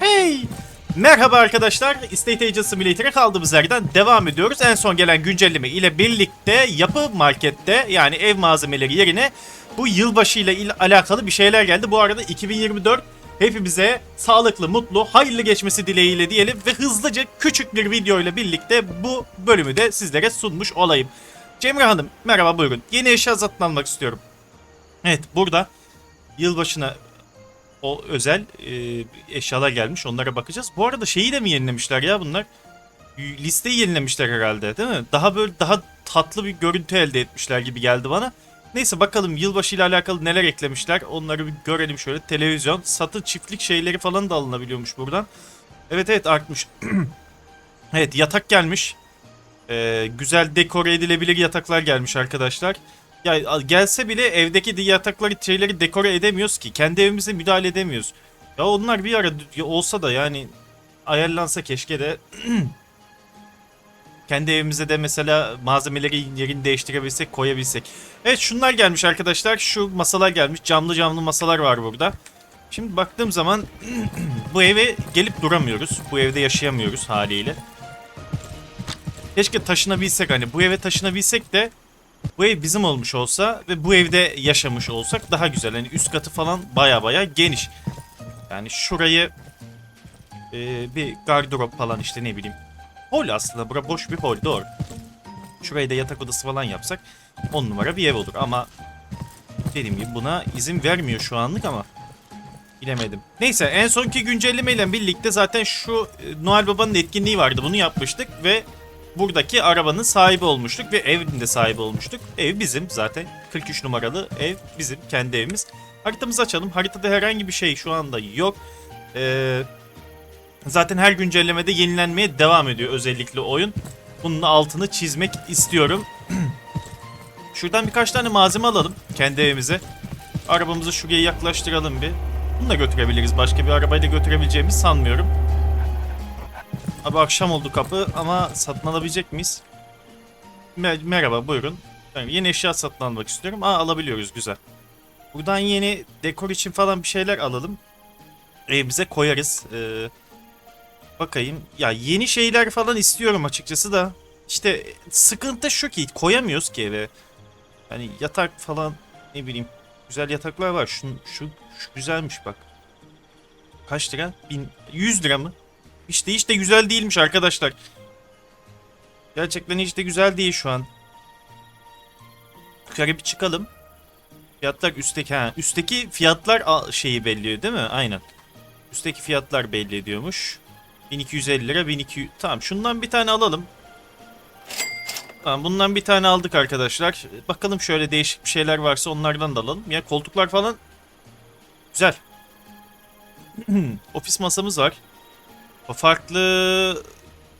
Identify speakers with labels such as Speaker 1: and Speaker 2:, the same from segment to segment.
Speaker 1: Hey! Merhaba arkadaşlar. Estate Agent Simulator'a kaldığımız yerden devam ediyoruz. En son gelen güncelleme ile birlikte yapı markette yani ev malzemeleri yerine bu yılbaşı ile il- alakalı bir şeyler geldi. Bu arada 2024 hepimize sağlıklı, mutlu, hayırlı geçmesi dileğiyle diyelim ve hızlıca küçük bir video ile birlikte bu bölümü de sizlere sunmuş olayım. Cemre Hanım merhaba buyurun. Yeni eşya satın almak istiyorum. Evet burada yılbaşına o özel e, eşyalar gelmiş. Onlara bakacağız. Bu arada şeyi de mi yenilemişler ya bunlar? Listeyi yenilemişler herhalde değil mi? Daha böyle daha tatlı bir görüntü elde etmişler gibi geldi bana. Neyse bakalım yılbaşı ile alakalı neler eklemişler. Onları bir görelim şöyle. Televizyon, satı, çiftlik şeyleri falan da alınabiliyormuş buradan. Evet evet artmış. evet yatak gelmiş. Ee, güzel dekore edilebilir yataklar gelmiş arkadaşlar. Ya gelse bile evdeki de yatakları şeyleri dekore edemiyoruz ki. Kendi evimize müdahale edemiyoruz. Ya onlar bir ara olsa da yani ayarlansa keşke de kendi evimize de mesela malzemeleri yerini değiştirebilsek koyabilsek. Evet şunlar gelmiş arkadaşlar. Şu masalar gelmiş. Camlı camlı masalar var burada. Şimdi baktığım zaman bu eve gelip duramıyoruz. Bu evde yaşayamıyoruz haliyle. Keşke taşınabilsek hani bu eve taşınabilsek de bu ev bizim olmuş olsa ve bu evde yaşamış olsak daha güzel. Hani üst katı falan baya baya geniş. Yani şurayı e, bir gardırop falan işte ne bileyim. Hol aslında bura boş bir hol doğru. Şurayı da yatak odası falan yapsak 10 numara bir ev olur ama dediğim gibi buna izin vermiyor şu anlık ama bilemedim. Neyse en sonki güncellemeyle birlikte zaten şu e, Noel Baba'nın etkinliği vardı bunu yapmıştık ve buradaki arabanın sahibi olmuştuk ve evin de sahibi olmuştuk. Ev bizim zaten. 43 numaralı ev bizim kendi evimiz. Haritamızı açalım. Haritada herhangi bir şey şu anda yok. Ee, zaten her güncellemede yenilenmeye devam ediyor özellikle oyun. Bunun altını çizmek istiyorum. Şuradan birkaç tane malzeme alalım kendi evimize. Arabamızı şuraya yaklaştıralım bir. Bunu da götürebiliriz. Başka bir arabayla götürebileceğimizi sanmıyorum. Abi akşam oldu kapı ama satın alabilecek miyiz? Mer- merhaba buyurun. Yani yeni eşya satın almak istiyorum. Aa alabiliyoruz güzel. Buradan yeni dekor için falan bir şeyler alalım. Evimize koyarız. Ee, bakayım. Ya yeni şeyler falan istiyorum açıkçası da. İşte sıkıntı şu ki koyamıyoruz ki eve. Hani yatak falan ne bileyim. Güzel yataklar var. Şu, şu, şu güzelmiş bak. Kaç lira? Bin, 100 lira mı? İşte hiç de güzel değilmiş arkadaşlar. Gerçekten hiç de güzel değil şu an. Yukarı bir çıkalım. Fiyatlar üstteki ha. Üstteki fiyatlar şeyi belliyor değil mi? Aynen. Üstteki fiyatlar belli ediyormuş. 1250 lira 1200. Tamam şundan bir tane alalım. Tamam bundan bir tane aldık arkadaşlar. Bakalım şöyle değişik bir şeyler varsa onlardan da alalım. Ya koltuklar falan güzel. Ofis masamız var. O farklı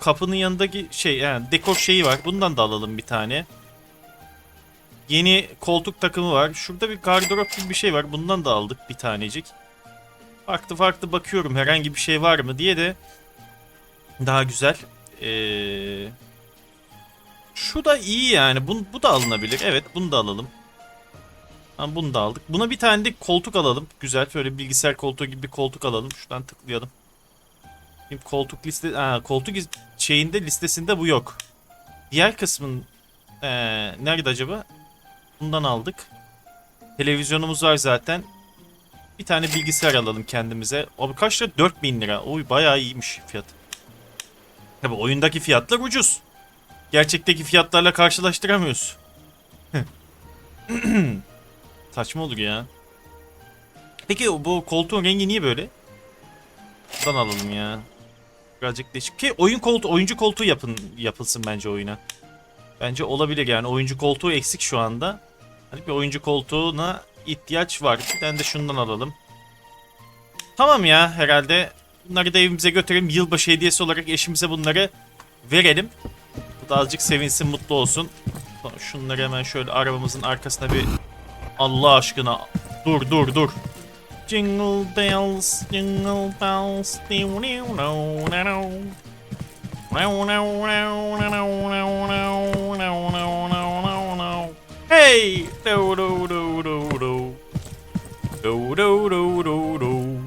Speaker 1: kapının yanındaki şey yani dekor şeyi var. Bundan da alalım bir tane. Yeni koltuk takımı var. Şurada bir gardırop gibi bir şey var. Bundan da aldık bir tanecik. Farklı farklı bakıyorum herhangi bir şey var mı diye de daha güzel. Ee, şu da iyi yani. Bu, bu da alınabilir. Evet bunu da alalım. Tamam bunu da aldık. Buna bir tane de koltuk alalım. Güzel şöyle bilgisayar koltuğu gibi bir koltuk alalım. Şuradan tıklayalım. Şimdi koltuk liste ha, koltuk şeyinde listesinde bu yok. Diğer kısmın ee, nerede acaba? Bundan aldık. Televizyonumuz var zaten. Bir tane bilgisayar alalım kendimize. Abi kaç lira? 4000 lira. Oy bayağı iyiymiş fiyat. Tabi oyundaki fiyatlar ucuz. Gerçekteki fiyatlarla karşılaştıramıyoruz. Saçma olur ya. Peki bu koltuğun rengi niye böyle? Buradan alalım ya. Birazcık değişik. Ki oyun koltuğu, oyuncu koltuğu yapın, yapılsın bence oyuna. Bence olabilir yani. Oyuncu koltuğu eksik şu anda. Hani bir oyuncu koltuğuna ihtiyaç var. Bir tane de şundan alalım. Tamam ya herhalde. Bunları da evimize götürelim. Yılbaşı hediyesi olarak eşimize bunları verelim. Bu da azıcık sevinsin, mutlu olsun. Şunları hemen şöyle arabamızın arkasına bir... Allah aşkına. Dur dur dur. Jingle bells, jingle bells, do do do do do. Hey! Do do do do do. Do do do do do.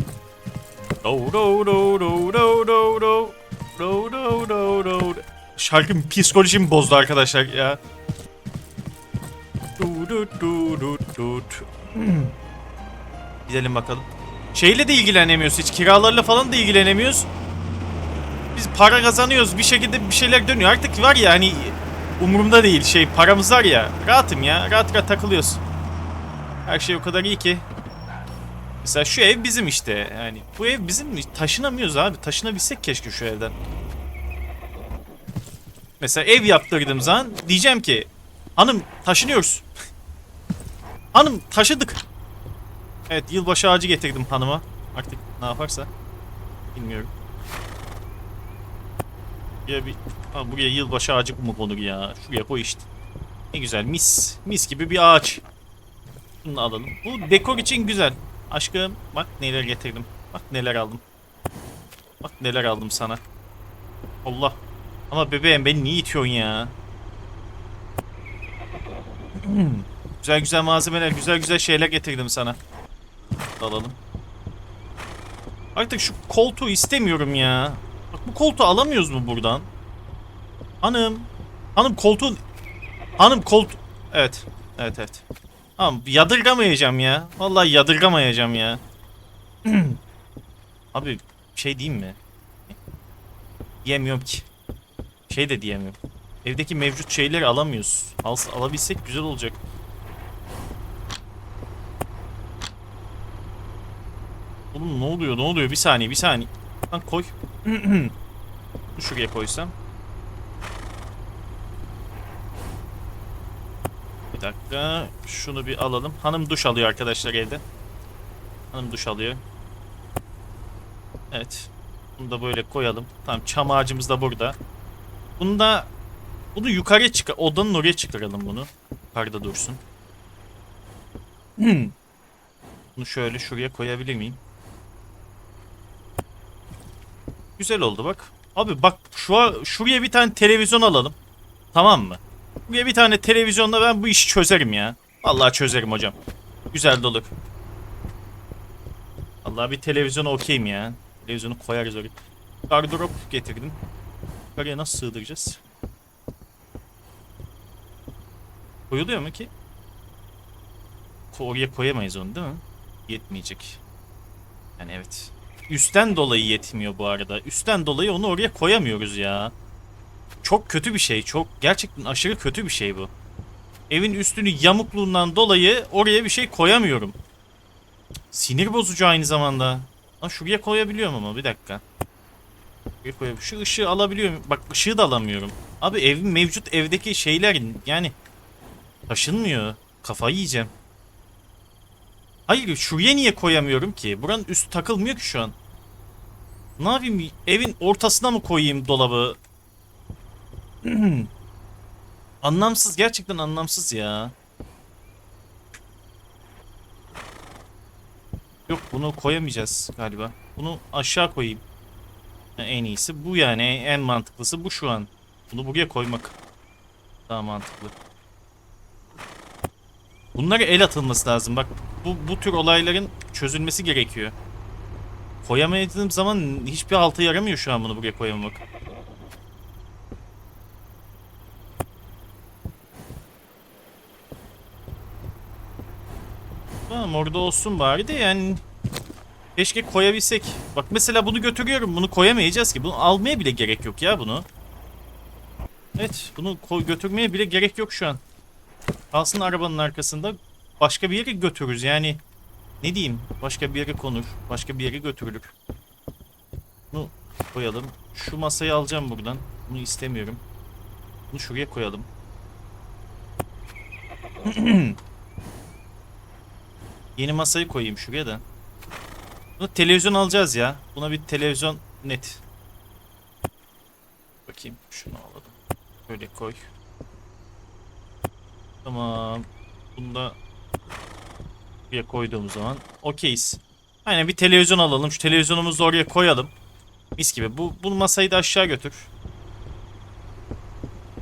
Speaker 1: Do do do do do do do. Do do do do. Şarkım psikolojimi bozdu arkadaşlar ya. Do do do do do. Gidelim bakalım. Şeyle de ilgilenemiyoruz hiç. Kiralarla falan da ilgilenemiyoruz. Biz para kazanıyoruz. Bir şekilde bir şeyler dönüyor. Artık var ya hani umurumda değil şey paramız var ya. Rahatım ya. Rahat rahat takılıyoruz. Her şey o kadar iyi ki. Mesela şu ev bizim işte. Yani bu ev bizim mi? Taşınamıyoruz abi. Taşınabilsek keşke şu evden. Mesela ev yaptırdığım zaman diyeceğim ki hanım taşınıyoruz. hanım taşıdık. Evet yılbaşı ağacı getirdim hanıma. Artık ne yaparsa bilmiyorum. Buraya bir ha, buraya yılbaşı ağacı mı konur ya? Şuraya koy işte. Ne güzel mis. Mis gibi bir ağaç. Bunu alalım. Bu dekor için güzel. Aşkım bak neler getirdim. Bak neler aldım. Bak neler aldım sana. Allah. Ama bebeğim beni niye itiyorsun ya? güzel güzel malzemeler, güzel güzel şeyler getirdim sana. Alalım. Artık şu koltuğu istemiyorum ya. Bak bu koltuğu alamıyoruz mu buradan? Hanım. Hanım koltuğun... Hanım koltuğu... Evet. Evet evet. Tamam yadırgamayacağım ya. Vallahi yadırgamayacağım ya. Abi şey diyeyim mi? Diyemiyorum ki. Şey de diyemiyorum. Evdeki mevcut şeyleri alamıyoruz. Al, alabilsek güzel olacak. Oğlum ne oluyor ne oluyor bir saniye bir saniye. Lan koy. Şuraya koysam. Bir dakika. Şunu bir alalım. Hanım duş alıyor arkadaşlar evde. Hanım duş alıyor. Evet. Bunu da böyle koyalım. Tamam çam ağacımız da burada. Bunu da bunu yukarıya çıkar. Odanın oraya çıkaralım bunu. Yukarıda dursun. Bunu şöyle şuraya koyabilir miyim? Güzel oldu bak. Abi bak şu şuraya bir tane televizyon alalım. Tamam mı? Buraya bir tane televizyonla ben bu işi çözerim ya. Vallahi çözerim hocam. Güzel de olur. Vallahi bir televizyona okeyim ya. Televizyonu koyarız oraya. Gardırop getirdim. Oraya nasıl sığdıracağız? Koyuluyor mu ki? Oraya koyamayız onu değil mi? Yetmeyecek. Yani evet. Üstten dolayı yetmiyor bu arada. Üstten dolayı onu oraya koyamıyoruz ya. Çok kötü bir şey. Çok gerçekten aşırı kötü bir şey bu. Evin üstünü yamukluğundan dolayı oraya bir şey koyamıyorum. Sinir bozucu aynı zamanda. Lan şuraya koyabiliyorum ama bir dakika. Şu ışığı alabiliyorum. Bak ışığı da alamıyorum. Abi evin mevcut evdeki şeyler yani taşınmıyor. Kafayı yiyeceğim. Hayır şuraya niye koyamıyorum ki? Buranın üstü takılmıyor ki şu an. Ne yapayım? Evin ortasına mı koyayım dolabı? anlamsız gerçekten anlamsız ya. Yok bunu koyamayacağız galiba. Bunu aşağı koyayım. En iyisi bu yani en mantıklısı bu şu an. Bunu buraya koymak daha mantıklı. Bunlara el atılması lazım. Bak bu, bu tür olayların çözülmesi gerekiyor. Koyamadığım zaman hiçbir altı yaramıyor şu an bunu buraya koyamamak. Tamam orada olsun bari de yani keşke koyabilsek. Bak mesela bunu götürüyorum bunu koyamayacağız ki. Bunu almaya bile gerek yok ya bunu. Evet bunu götürmeye bile gerek yok şu an. Kalsın arabanın arkasında başka bir yere götürürüz yani. Ne diyeyim? Başka bir yere konur. Başka bir yere götürülür. Bunu koyalım. Şu masayı alacağım buradan. Bunu istemiyorum. Bunu şuraya koyalım. Yeni masayı koyayım şuraya da. Bunu televizyon alacağız ya. Buna bir televizyon net. Bakayım şunu alalım. Böyle koy. Tamam. Bunu da buraya koyduğum zaman okeyiz. Aynen bir televizyon alalım. Şu televizyonumuzu da oraya koyalım. Mis gibi. Bu, bu masayı da aşağı götür.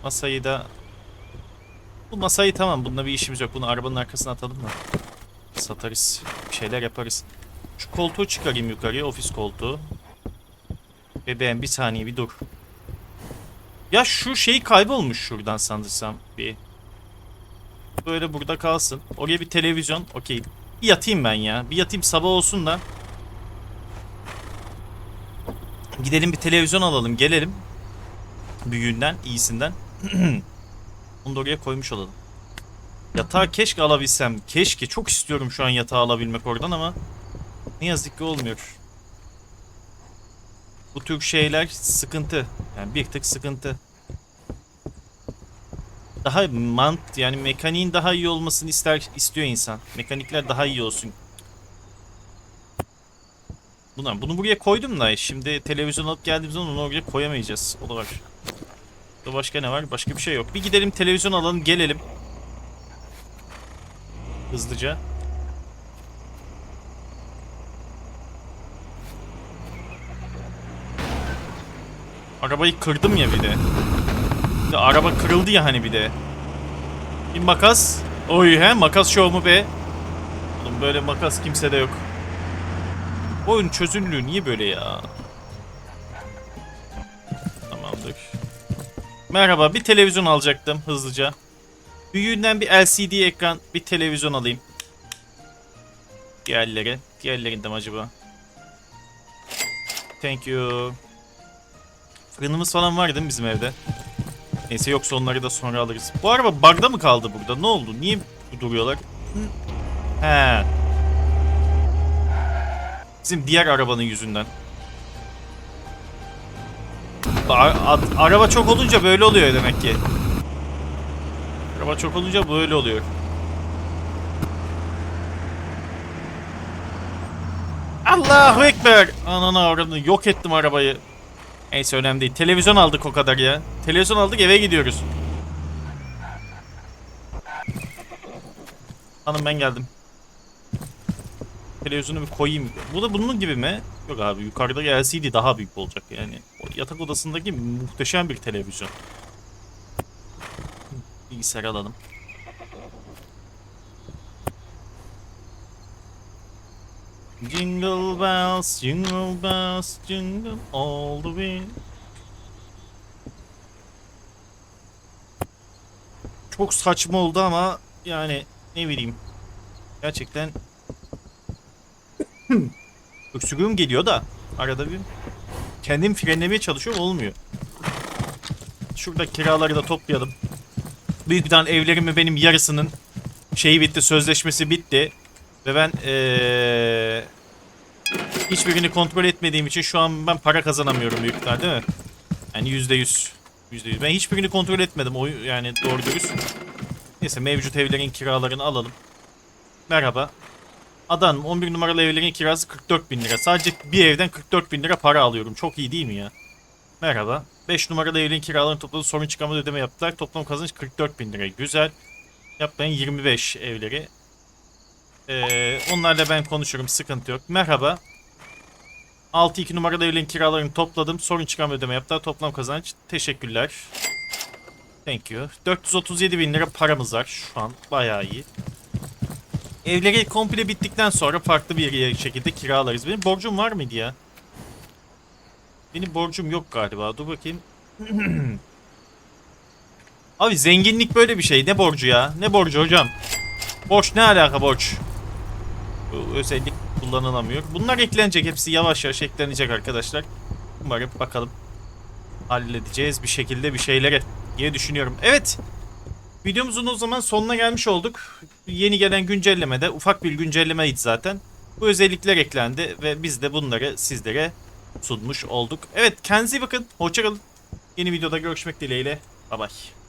Speaker 1: Masayı da Bu masayı tamam bununla bir işimiz yok. Bunu arabanın arkasına atalım mı? Satarız. Bir şeyler yaparız. Şu koltuğu çıkarayım yukarıya. Ofis koltuğu. Bebeğim bir saniye bir dur. Ya şu şey kaybolmuş şuradan sanırsam bir. Böyle burada kalsın. Oraya bir televizyon. Okey. Bir yatayım ben ya. Bir yatayım sabah olsun da. Gidelim bir televizyon alalım. Gelelim. Büyüğünden, iyisinden. Onu da oraya koymuş olalım. Yatağı keşke alabilsem. Keşke. Çok istiyorum şu an yatağı alabilmek oradan ama ne yazık ki olmuyor. Bu tür şeyler sıkıntı. Yani bir tık sıkıntı. Daha mant yani mekaniğin daha iyi olmasını ister istiyor insan. Mekanikler daha iyi olsun. Buna, bunu buraya koydum da şimdi televizyon alıp geldiğimiz zaman onu oraya koyamayacağız. O da var. Burada başka ne var? Başka bir şey yok. Bir gidelim televizyon alalım gelelim. Hızlıca. Arabayı kırdım ya bir de. De araba kırıldı ya hani bir de. Bir makas. Oy he makas şov mu be? Oğlum böyle makas kimsede yok. Oyun çözünürlüğü niye böyle ya? Tamamdır. Merhaba bir televizyon alacaktım hızlıca. Büyüğünden bir LCD ekran bir televizyon alayım. Diğerleri. Diğerlerinde mi acaba? Thank you. Fırınımız falan var değil mi bizim evde? Neyse yoksa onları da sonra alırız. Bu araba bug'da mı kaldı burada? Ne oldu? Niye duruyorlar? He. Bizim diğer arabanın yüzünden. Araba çok olunca böyle oluyor demek ki. Araba çok olunca böyle oluyor. Allahu Ekber. Ananı avradını yok ettim arabayı. Neyse önemli değil. Televizyon aldık o kadar ya. Televizyon aldık eve gidiyoruz. Hanım ben geldim. Televizyonu bir koyayım. Bu da bunun gibi mi? Yok abi yukarıda LCD daha büyük olacak yani. O yatak odasındaki muhteşem bir televizyon. Bilgisayar alalım. Jingle bells, jingle bells, jingle all the way. Çok saçma oldu ama yani ne bileyim. Gerçekten öksürüğüm geliyor da arada bir kendim frenlemeye çalışıyorum olmuyor. Şurada kiraları da toplayalım. Büyük bir tane evlerimin benim yarısının şeyi bitti, sözleşmesi bitti. Ve ben ee, hiçbirini kontrol etmediğim için şu an ben para kazanamıyorum büyük ihtimal değil mi? Yani yüzde yüz. Yüzde yüz. Ben hiçbirini kontrol etmedim. O yani doğru dürüst. Neyse mevcut evlerin kiralarını alalım. Merhaba. Adam 11 numaralı evlerin kirası 44 bin lira. Sadece bir evden 44 bin lira para alıyorum. Çok iyi değil mi ya? Merhaba. 5 numaralı evlerin kiralarını topladı. Sorun çıkamadı ödeme yaptılar. Toplam kazanç 44 bin lira. Güzel. Yapmayın 25 evleri. Ee, onlarla ben konuşurum. Sıkıntı yok. Merhaba. 6-2 numaralı evlerin kiralarını topladım. Sorun çıkan ödeme yaptılar. Toplam kazanç. Teşekkürler. Thank you. 437 bin lira paramız var şu an. Bayağı iyi. Evleri komple bittikten sonra farklı bir şekilde kiralarız. Benim borcum var mıydı ya? Benim borcum yok galiba. Dur bakayım. Abi zenginlik böyle bir şey. Ne borcu ya? Ne borcu hocam? Borç ne alaka borç? Özellik kullanılamıyor. Bunlar eklenecek. Hepsi yavaş yavaş eklenecek arkadaşlar. Umarım bakalım. Halledeceğiz bir şekilde bir şeyleri diye düşünüyorum. Evet. Videomuzun o zaman sonuna gelmiş olduk. Yeni gelen güncellemede ufak bir güncellemeydi zaten. Bu özellikler eklendi ve biz de bunları sizlere sunmuş olduk. Evet kendinize bakın. Hoşçakalın. Yeni videoda görüşmek dileğiyle. Bay bay.